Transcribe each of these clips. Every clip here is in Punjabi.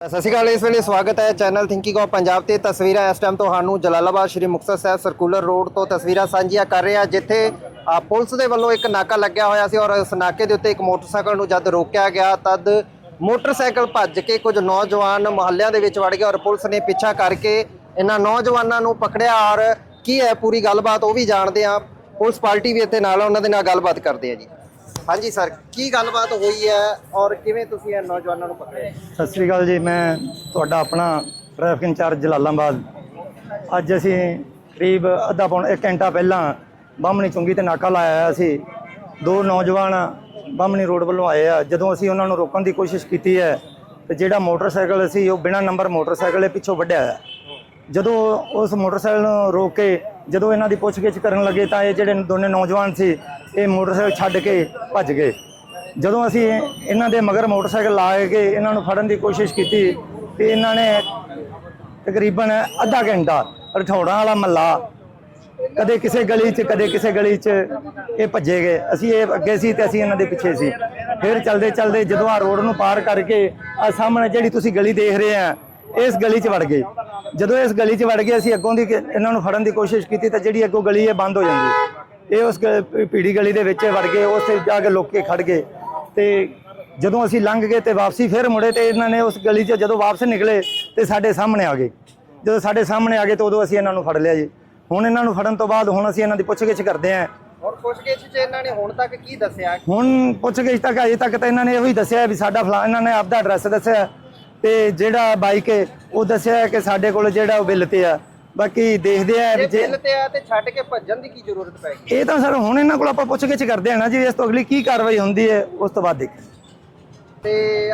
ਸਤਿ ਸ਼੍ਰੀ ਅਕਾਲ, ਇਸ ਵੇਲੇ ਸਵਾਗਤ ਹੈ ਚੈਨਲ ਥਿੰਕਿੰਗ ਆਫ ਪੰਜਾਬ ਤੇ ਤਸਵੀਰਾਂ ਇਸ ਟਾਈਮ ਤੁਹਾਨੂੰ ਜਲਾਲਾਬਾਦ ਸ਼੍ਰੀ ਮੁਕਤਸਰ ਸਾਹਿਬ ਸਰਕੂਲਰ ਰੋਡ ਤੋਂ ਤਸਵੀਰਾਂ ਸਾਂਝੀਆਂ ਕਰ ਰਹੇ ਹਾਂ, ਜਿੱਥੇ ਪੁਲਿਸ ਦੇ ਵੱਲੋਂ ਇੱਕ ਨਾਕਾ ਲੱਗਿਆ ਹੋਇਆ ਸੀ ਔਰ ਉਸ ਨਾਕੇ ਦੇ ਉੱਤੇ ਇੱਕ ਮੋਟਰਸਾਈਕਲ ਨੂੰ ਜਦ ਰੋਕਿਆ ਗਿਆ, ਤਦ ਮੋਟਰਸਾਈਕਲ ਭੱਜ ਕੇ ਕੁਝ ਨੌਜਵਾਨ ਮੁਹੱਲਿਆਂ ਦੇ ਵਿੱਚ ਵੜ ਗਏ ਔਰ ਪੁਲਿਸ ਨੇ ਪਿੱਛਾ ਕਰਕੇ ਇਹਨਾਂ ਨੌਜਵਾਨਾਂ ਨੂੰ ਪਕੜਿਆ ਔਰ ਕੀ ਹੈ ਪੂਰੀ ਗੱਲਬਾਤ ਉਹ ਵੀ ਜਾਣਦੇ ਆ ਪੁਲਿਸ ਪਾਰਟੀ ਵੀ ਇੱਥੇ ਨਾਲ ਉਹਨਾਂ ਦੇ ਨਾਲ ਗੱਲਬਾਤ ਕਰਦੇ ਆ ਜੀ। ਹਾਂਜੀ ਸਰ, ਕੀ ਗੱਲਬਾਤ ਹੋਈ ਹੈ ਔਰ ਕਿਵੇਂ ਤੁਸੀਂ ਇਹ ਨੌਜਵਾਨਾਂ ਨੂੰ ਪਕੜਿਆ ਸਤਿ ਸ੍ਰੀ ਅਕਾਲ ਜੀ, ਮੈਂ ਤੁਹਾਡਾ ਆਪਣਾ ਟ੍ਰੈਫਿਕ ਇੰਚਾਰਜ ਜਲਾਲਾਬਾਦ। ਅੱਜ ਅਸੀਂ ਕਰੀਬ ਅੱਧਾ ਪੌਣ ਇੱਕ ਘੰਟਾ ਪਹਿਲਾਂ ਬਾਹਮਣੀ ਚੁੰਗੀ ਤੇ ਨਾਕਾ ਲਾਇਆ ਹੋਇਆ ਸੀ। ਦੋ ਨੌਜਵਾਨ ਬਾਹਮਣੀ ਰੋਡ ਵੱਲੋਂ ਆਏ ਆ। ਜਦੋਂ ਅਸੀਂ ਉਹਨਾਂ ਨੂੰ ਰੋਕਣ ਦੀ ਕੋਸ਼ਿਸ਼ ਕੀਤੀ ਹੈ, ਤੇ ਜਿਹੜਾ ਮੋਟਰਸਾਈਕਲ ਸੀ, ਉਹ ਬਿਨਾਂ ਨੰਬਰ ਮੋਟਰਸਾਈਕਲ ਦੇ ਪਿੱਛੋਂ ਵੱਢਿਆ ਹੋਇਆ। ਜਦੋਂ ਉਸ ਮੋਟਰਸਾਈਕਲ ਨੂੰ ਰੋਕ ਕੇ ਜਦੋਂ ਇਹਨਾਂ ਦੀ ਪੁੱਛਗਿੱਛ ਕਰਨ ਲੱਗੇ ਤਾਂ ਇਹ ਜਿਹੜੇ ਦੋਨੇ ਨੌਜਵਾਨ ਸੀ, ਇਹ ਮੋਟਰਸਾਈਕਲ ਛੱਡ ਕੇ ਭੱਜ ਗਏ। ਜਦੋਂ ਅਸੀਂ ਇਹਨਾਂ ਦੇ ਮਗਰ ਮੋਟਰਸਾਈਕਲ ਲਾ ਕੇ ਇਹਨਾਂ ਨੂੰ ਫੜਨ ਦੀ ਕੋਸ਼ਿਸ਼ ਕੀਤੀ ਤੇ ਇਹਨਾਂ ਨੇ ਤਕਰੀਬਨ ਅੱਧਾ ਘੰਟਾ ਰਠੌੜਾਂ ਵਾਲਾ ਮੱਲਾ ਕਦੇ ਕਿਸੇ ਗਲੀ 'ਚ, ਕਦੇ ਕਿਸੇ ਗਲੀ 'ਚ ਇਹ ਭੱਜੇ ਗਏ। ਅਸੀਂ ਇਹ ਅੱਗੇ ਸੀ ਤੇ ਅਸੀਂ ਇਹਨਾਂ ਦੇ ਪਿੱਛੇ ਸੀ। ਫਿਰ ਚਲਦੇ ਚਲਦੇ ਜਦੋਂ ਆ ਰੋਡ ਨੂੰ ਪਾਰ ਕਰਕੇ ਆ ਸਾਹਮਣੇ ਜਿਹੜੀ ਤੁਸੀਂ ਗਲੀ ਦੇਖ ਰਹੇ ਆ, ਇਸ ਗਲੀ 'ਚ ਵੜ ਗਏ। ਜਦੋਂ ਇਸ ਗਲੀ 'ਚ ਵੜ ਗਏ ਅਸੀਂ ਅੱਗੋਂ ਦੀ ਇਹਨਾਂ ਨੂੰ ਫੜਨ ਦੀ ਕੋਸ਼ਿਸ਼ ਕੀਤੀ ਤਾਂ ਜਿਹੜੀ ਅੱਗੋਂ ਗਲੀ ਹੈ ਬੰਦ ਹੋ ਜਾਂਦੀ। ਇਹ ਉਸ ਭੀੜੀ ਗਲੀ ਦੇ ਵਿੱਚ ਵੜ ਗਏ ਉੱਥੇ ਜਾ ਕੇ ਲੁੱਕ ਕੇ ਖੜ ਗਏ। ਤੇ ਜਦੋਂ ਅਸੀਂ ਲੰਘ ਗਏ ਤੇ ਵਾਪਸੀ ਫਿਰ ਮੁੜੇ ਤੇ ਇਹਨਾਂ ਨੇ ਉਸ ਗਲੀ 'ਚ ਜਦੋਂ ਵਾਪਸ ਨਿਕਲੇ ਤੇ ਸਾਡੇ ਸਾਹਮਣੇ ਆ ਗਏ। ਜਦੋਂ ਸਾਡੇ ਸਾਹਮਣੇ ਆ ਗਏ ਤਾਂ ਉਦੋਂ ਅਸੀਂ ਇਹਨਾਂ ਨੂੰ ਫੜ ਲਿਆ ਜੀ। ਹੁਣ ਇਹਨਾਂ ਨੂੰ ਫੜਨ ਤੋਂ ਬਾਅਦ ਹੁਣ ਅਸੀਂ ਇਹਨਾਂ ਦੀ ਪੁੱਛਗਿੱਛ ਕਰਦੇ ਆਂ ਔਰ ਪੁੱਛਗਿੱਛ 'ਚ ਇਹਨਾਂ ਨੇ ਹੁਣ ਤੱਕ ਕੀ ਦੱਸਿਆ? ਹੁਣ ਪੁੱਛਗਿੱਛ ਤੱਕ ਅਜੇ ਤੱਕ ਤਾਂ ਇਹਨਾਂ ਨੇ ਇਹੋ ਹੀ ਦੱਸਿਆ ਵੀ ਸਾਡਾ ਫਲਾ ਇਹਨਾਂ ਨੇ ਆਪਦਾ ਐਡਰੈਸ ਦੱਸਿਆ। ਤੇ ਜਿਹੜਾ ਬਾਈਕ ਹੈ ਉਹ ਦੱਸਿਆ ਕਿ ਸਾਡੇ ਕੋਲ ਜਿਹੜਾ ਉਹ ਬਿੱਲ ਤੇ ਆ। ਬਾਕੀ ਦੇਖਦੇ ਆ ਜੇ ਬਿੱਲ ਤੇ ਆ ਤੇ ਛੱਡ ਕੇ ਭੱਜਣ ਦੀ ਕੀ ਜ਼ਰੂਰਤ ਪੈ ਗਈ? ਇਹ ਤਾਂ ਸਰ ਹੁਣ ਇਹਨਾਂ ਕੋਲ ਆਪਾਂ ਪੁੱਛਗਿੱਛ ਕਰਦੇ ਆ ਨਾ ਜੀ ਇਸ ਤੋਂ ਅਗਲੀ ਕੀ ਕਾਰਵਾਈ ਹੁੰਦੀ ਹੈ ਉਸ ਤੋਂ ਬਾਅਦ ਦੇਖ ਤੇ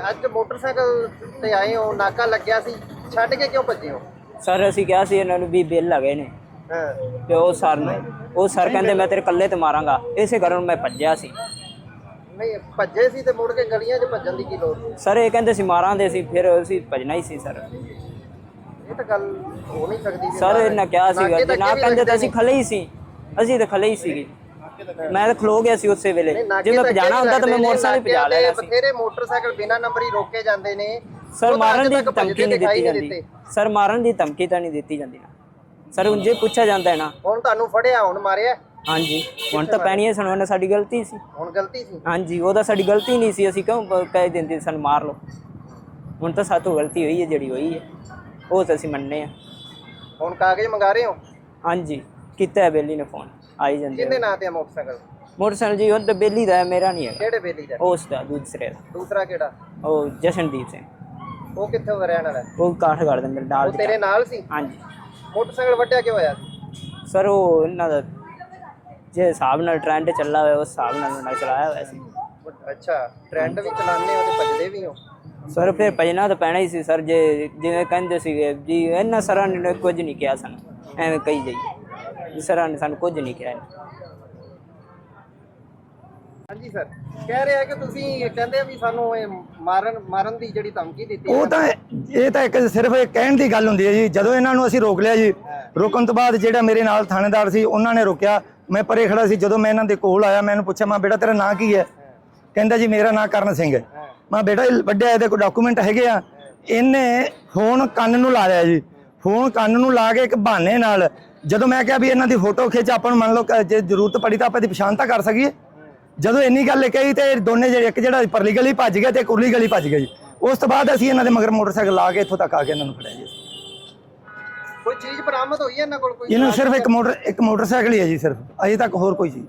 ਅੱਜ ਮੋਟਰਸਾਈਕਲ ਤੇ ਆਏ ਹੋ ਨਾਕਾ ਲੱਗਿਆ ਸੀ ਛੱਡ ਕੇ ਕਿਉਂ ਭੱਜੇ ਹੋ? ਸਰ ਅਸੀਂ ਕਿਹਾ ਸੀ ਇਹਨਾਂ ਨੂੰ ਵੀ ਬਿੱਲ ਲਗੇ ਨੇ। ਹਾਂ। ਤੇ ਉਹ ਸਰ ਨੇ ਉਹ ਸਰ ਕਹਿੰਦੇ ਮੈਂ ਤੇਰੇ ਕੱਲੇ ਤੇ ਮਾਰਾਂਗਾ। ਇਸੇ ਕਾਰਨ ਮੈਂ ਭੱਜਿਆ ਸੀ। ਨਹੀਂ ਭੱਜੇ ਸੀ ਤੇ ਮੁੜ ਕੇ ਗਲੀਆਂ 'ਚ ਭੱਜਣ ਦੀ ਕੀ ਲੋੜ? ਸਰ ਇਹ ਕਹਿੰਦੇ ਸੀ ਮਾਰਾਂਦੇ ਸੀ ਫਿਰ ਅਸੀਂ ਭੱਜਣਾ ਹੀ ਸੀ ਸਰ। ਇਹ ਤਾਂ ਗੱਲ ਹੋ ਨਹੀਂ ਸਕਦੀ ਵੀ ਸਰ ਇਹਨਾਂ ਕਿਹਾ ਸੀਗਾ ਨਾਕੇ ਜੇ ਤੱਕ ਨਾ ਵੀ ਕਹਿੰਦੇ ਤਾਂ ਲੱਗਦੇ ਅਸੀਂ ਖਲੇ ਹੀ ਸੀ। ਅਸੀਂ ਤਾਂ ਖਲੇ ਹੀ ਸੀਗੇ। ਮੈਂ ਤਾਂ ਖਲੋ ਗਿਆ ਸੀ ਉਸੇ ਵੇਲੇ। ਨਹੀਂ, ਨਾਕੇ ਜੇ ਮੈਂ ਤੱਕ ਭਜਾਣਾ ਵੀ ਹੁੰਦਾ ਤਾਂ ਮੈਂ ਲੱਗਦੇ ਨੇ, ਮੋਟਰਸਾਈਕਲ ਭਜਾ ਨਾਕਿਆਂ ਲੈਣਾ ਤੇ ਸੀ। ਬਥੇਰੇ ਮੋਟਰਸਾਈਕਲ ਬਿਨਾਂ ਨੰਬਰ ਹੀ ਰੋਕੇ ਜਾਂਦੇ ਨੇ। ਸਰ ਉਹ ਤਾਂ ਮਾਰਨ ਅੱਜ ਦੀ ਤੱਕ ਧਮਕੀ ਭੱਜਦੇ ਨਹੀਂ ਦਿਖਾਈ ਦਿੱਤੀ ਨਹੀਂ ਜਾਂਦੀ ਸਰ ਮਾਰਨ ਦੀ ਧਮਕੀ ਤਾਂ ਨਹੀਂ ਦਿੱਤੀ ਜਾਂਦੀ ਨਾ। ਸਰ ਜੇ ਪੁੱਛਿਆ ਜਾਂਦਾ ਹੈ ਨਾ। ਹੁਣ ਤੁਹਾਨੂੰ ਫੜਿਆ ਹੁਣ ਮਾਰਿਆ। ਹਾਂਜੀ। ਹੁਣ ਤਾਂ ਪੈਣੀ ਹੈ ਸਾਨੂੰ ਉਹਨਾਂ ਸਾਡੀ ਗਲਤੀ ਸੀ। ਹੁਣ ਗਲਤੀ ਸੀ? ਹਾਂਜੀ ਉਹ ਤਾਂ ਸਾਡੀ ਗਲਤੀ ਨਹੀਂ ਸੀ ਅਸੀਂ ਕਿਉਂ ਕਹਿ ਦਿੰਦੇ ਸਾਨੂੰ ਮਾਰ ਲਓ। ਹੁਣ ਤਾਂ ਸਾਤੋਂ ਗਲਤੀ ਹੋਈ ਹੈ ਜਿਹੜੀ ਹੋਈ ਹੈ। ਉਹ ਤਾਂ ਅਸੀਂ ਮੰਨਨੇ ਆ ਹੁਣ ਕਾਗਜ਼ ਮੰਗਾ ਰਹੇ ਹੋ? ਹਾਂਜੀ ਕੀਤਾ ਹੈ ਬੇਲੀ ਨੇ ਫੋਨ ਆਈ ਜਾਂਦੇ ਕਿਹਦੇ ਨਾਂ ਤੇ ਆ ਮੋਟਰਸਾਈਕਲ? ਮੋਟਰਸਾਈਕਲ ਜੀ ਉਹ ਤਾਂ ਬੇਲੀ ਦਾ ਹੈ ਮੇਰਾ ਨਹੀਂ ਹੈਗਾ। ਕਿਹੜੇ ਬੇਲੀ ਦਾ ਉਸ ਦਾ ਦੂਸਰੇ ਦਾ। ਦੂਸਰਾ ਕਿਹੜਾ? ਉਹ ਜਸ਼ਨਦੀਪ ਸਿੰਘ। ਉਹ ਕਿੱਥੋਂ ਦਾ ਰਹਿਣ ਵਾਲਾ ਹੈ? ਉਹ ਕਾਠਗੜ੍ਹ ਦੇ ਮੇਰੇ ਨਾਲ ਉਹ ਤੇਰੇ ਨਾਲ ਸੀ? ਹਾਂਜੀ। ਮੋਟਰਸਾਈਕਲ ਵੱਢਿਆ ਕਿਉਂ ਹੋਇਆ? ਸਰ ਉਹ ਇਹਨਾਂ ਦਾ ਜੇ ਹਿਸਾਬ ਨਾਲ ਟ੍ਰੈਂਡ ਚੱਲਾ ਹੋਇਆ ਉਸ ਹਿਸਾਬ ਨਾਲ ਉਹਨਾਂ ਚਲਾਇਆ ਹੋਇਆ ਸੀ। ਅੱਛਾ ਟ੍ਰੈਂਡ ਵੀ ਚਲਾਉਂਦੇ ਹੋ ਤੇ ਭੱਜਦੇ ਵੀ ਹੋ? ਸਰ ਫਿਰ ਭਜਣਾ ਤਾਂ ਪੈਣਾ ਹੀ ਸੀ ਸਰ ਜੇ ਜਿਵੇਂ ਕਹਿੰਦੇ ਸੀਗੇ ਜੀ ਇਹਨਾਂ ਸਰਾਂ ਨੇ ਕੁਝ ਨਹੀਂ ਕਿਹਾ ਸਾਨੂੰ ਐਵੇਂ ਕਹੀ ਜਾਈ ਜੀ ਸਰਾਂ ਨੇ ਸਾਨੂੰ ਕੁਝ ਨਹੀਂ ਕਿਹਾ। ਹਾਂਜੀ ਸਰ ਕਹਿ ਰਿਹਾ ਕਿ ਤੁਸੀਂ ਕਹਿੰਦੇ ਆ ਵੀ ਸਾਨੂੰ ਇਹ ਮਾਰਨ ਮਾਰਨ ਦੀ ਜਿਹੜੀ ਧਮਕੀ ਦਿੱਤੀ ਉਹ ਤਾਂ ਇਹ ਤਾਂ ਇੱਕ ਸਿਰਫ ਇੱਕ ਕਹਿਣ ਦੀ ਗੱਲ ਹੁੰਦੀ ਹੈ ਜੀ ਜਦੋਂ ਇਹਨਾਂ ਨੂੰ ਅਸੀਂ ਰੋਕ ਲਿਆ ਜੀ ਰੋਕਣ ਤੋਂ ਬਾਅਦ ਜਿਹੜਾ ਮੇਰੇ ਨਾਲ ਥਾਣੇਦਾਰ ਸੀ ਉਹਨਾਂ ਨੇ ਰੋਕਿਆ ਮੈਂ ਪਰੇ ਖੜਾ ਸੀ, ਜਦੋਂ ਮੈਂ ਇਹਨਾਂ ਦੇ ਕੋਲ ਆਇਆ, ਮੈਂ ਇਹਨੂੰ ਪੁੱਛਿਆ, ਮੈਂ, ਬੇਟਾ, ਤੇਰਾ ਨਾਂ ਕੀ ਹੈ? ਕਹਿੰਦਾ ਜੀ, ਮੇਰਾ ਨਾਂ ਕਰਨ ਸਿੰਘ ਹੈ। ਮੈਂ, ਬੇਟਾ, ਇਹ ਵੱਡਿਆ ਇਹਦੇ ਕੋਲ ਡਾਕੂਮੈਂਟ ਹੈਗੇ ਆ? ਇਹਨੇ ਫੋਨ ਕੰਨ ਨੂੰ ਲਾ ਲਿਆ ਜੀ। ਫੋਨ ਕੰਨ ਨੂੰ ਲਾ ਕੇ ਇੱਕ ਬਹਾਨੇ ਨਾਲ, ਜਦੋਂ ਮੈਂ ਕਿਹਾ ਵੀ ਇਹਨਾਂ ਦੀ ਫੋਟੋ ਖਿੱਚ, ਆਪਾਂ ਨੂੰ ਮੰਨ ਲਓ ਜੇ ਜ਼ਰੂਰਤ ਪੜੀ ਤਾਂ ਆਪਾਂ ਦੀ ਪਛਾਣ ਤਾਂ ਕਰ ਸਕੀਏ। ਜਦੋਂ ਇੰਨੀ ਗੱਲ ਕਹੀ ਤੇ ਦੋਨੇ ਜਿਹੜੇ, ਇੱਕ ਜਿਹੜਾ ਪਰਲੀ ਗਲੀ ਭੱਜ ਗਿਆ ਤੇ ਇੱਕ ਉਰਲੀ ਗਲੀ ਭੱਜ ਗਿਆ ਜੀ। ਉਸ ਤੋਂ ਬਾਅਦ ਅਸੀਂ ਇਹਨਾਂ ਦੇ ਮਗਰ ਮੋਟਰਸਾਈਕਲ ਲਾ ਕੇ ਇੱਥੋਂ ਤੱਕ ਆ ਕੇ ਇਹਨਾਂ ਨੂੰ ਫੜਿਆ ਜੀ। ਕੋਈ ਚੀਜ਼ ਬਰਾਮਦ ਹੋਈ ਹੈ ਇਹਨਾਂ ਕੋਲ ਕੋਈ? ਇਹਨਾਂ ਨੂੰ ਸਿਰਫ ਇੱਕ ਮੋਟਰ ਇੱਕ ਮੋਟਰਸਾਈਕਲ ਹੀ ਹੈ ਜੀ ਸਿਰਫ। ਅਜੇ ਤੱਕ ਹੋਰ ਕੋਈ ਚੀਜ਼।